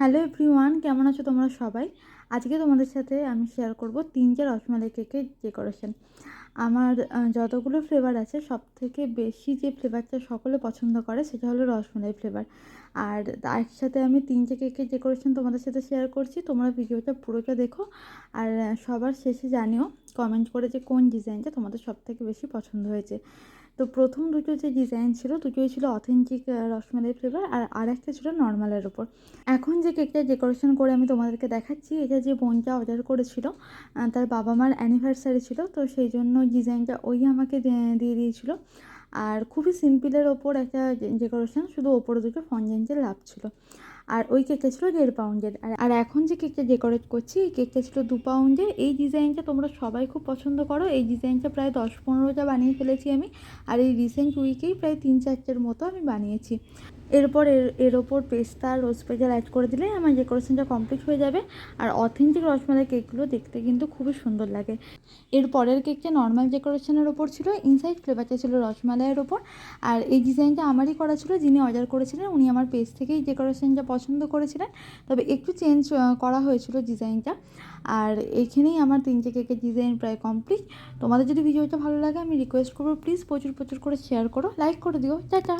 Hello everyone, কেমন আছো তোমরা সবাই? আজকে তোমাদের সাথে আমি শেয়ার করব তিনটে রসমালাই কেকের ডেকোরেশন আমার যতগুলো ফ্লেভার আছে সব থেকে বেশি যে ফ্লেভারটা সকলে পছন্দ করে, সেটা হলো রসমালাই ফ্লেভার আর তার সাথে আমি তিনটে কেকের ডেকোরেশন তোমাদের সাথে শেয়ার করছি, তোমরা ভিডিওটা পুরোটা দেখো। আর সবার শেষে জানিও কমেন্ট করে যে কোন ডিজাইনটা তোমাদের সব থেকে বেশি পছন্দ হয়েছে। তো প্রথম দুটো যে ডিজাইন ছিল, দুটোই ছিল অথেন্টিক রসমালাই ফ্লেভার আর আরেকটা ছিল নর্মালের ওপর এখন যে কেকটা ডেকোরেশন করে আমি তোমাদেরকে দেখাচ্ছি, এটা যে বোনটা অর্ডার করেছিল তার বাবা মার অ্যানিভার্সারি ছিল, তো সেই জন্য ডিজাইনটা ওই আমাকে দিয়ে দিয়েছিল। আর খুবই সিম্পলের ওপর একটা ডেকোরেশন শুধু ওপরে দুটো ফন্ডেন্টের লাভ ছিল। আর ওই কেকটা ছিল দেড় পাউন্ডের। আর এখন যে কেকটা ডেকোরেট করছি, এই কেকটা ছিল দু পাউন্ডের। এই ডিজাইনটা তোমরা সবাই খুব পছন্দ করো। এই ডিজাইনটা প্রায় দশ পনেরোটা বানিয়ে ফেলেছি আমি। আর এই রিসেন্ট উইকেই প্রায় তিন চারটের মতো আমি বানিয়েছি। এরপর এর এর ওপর পেস্তা, রোজ পেজাল অ্যাড করে দিলে আমার ডেকোরেশনটা কমপ্লিট হয়ে যাবে। আর অথেন্টিক রসমালাই কেকগুলো দেখতে কিন্তু খুবই সুন্দর লাগে। এর পরের কেকটা নর্মাল ডেকোরেশনের ওপর ছিল ইনসাইড ফ্লেভারটা ছিল রসমালাইয়ের ওপর। আর এই ডিজাইনটা আমারই করা ছিল, যিনি অর্ডার করেছিলেন, উনি আমার পেজ থেকেই ডেকোরেশনটা পছন্দ করেছিলেন। তবে একটু চেঞ্জ করা হয়েছিল ডিজাইনটা আর এইখানেই আমার তিনটে কেকের ডিজাইন প্রায় কমপ্লিট তোমাদের যদি ভিডিওটা ভালো লাগে, আমি রিকোয়েস্ট করব প্লিজ প্রচুর প্রচুর করে শেয়ার করো লাইক করে দিও। টাটা!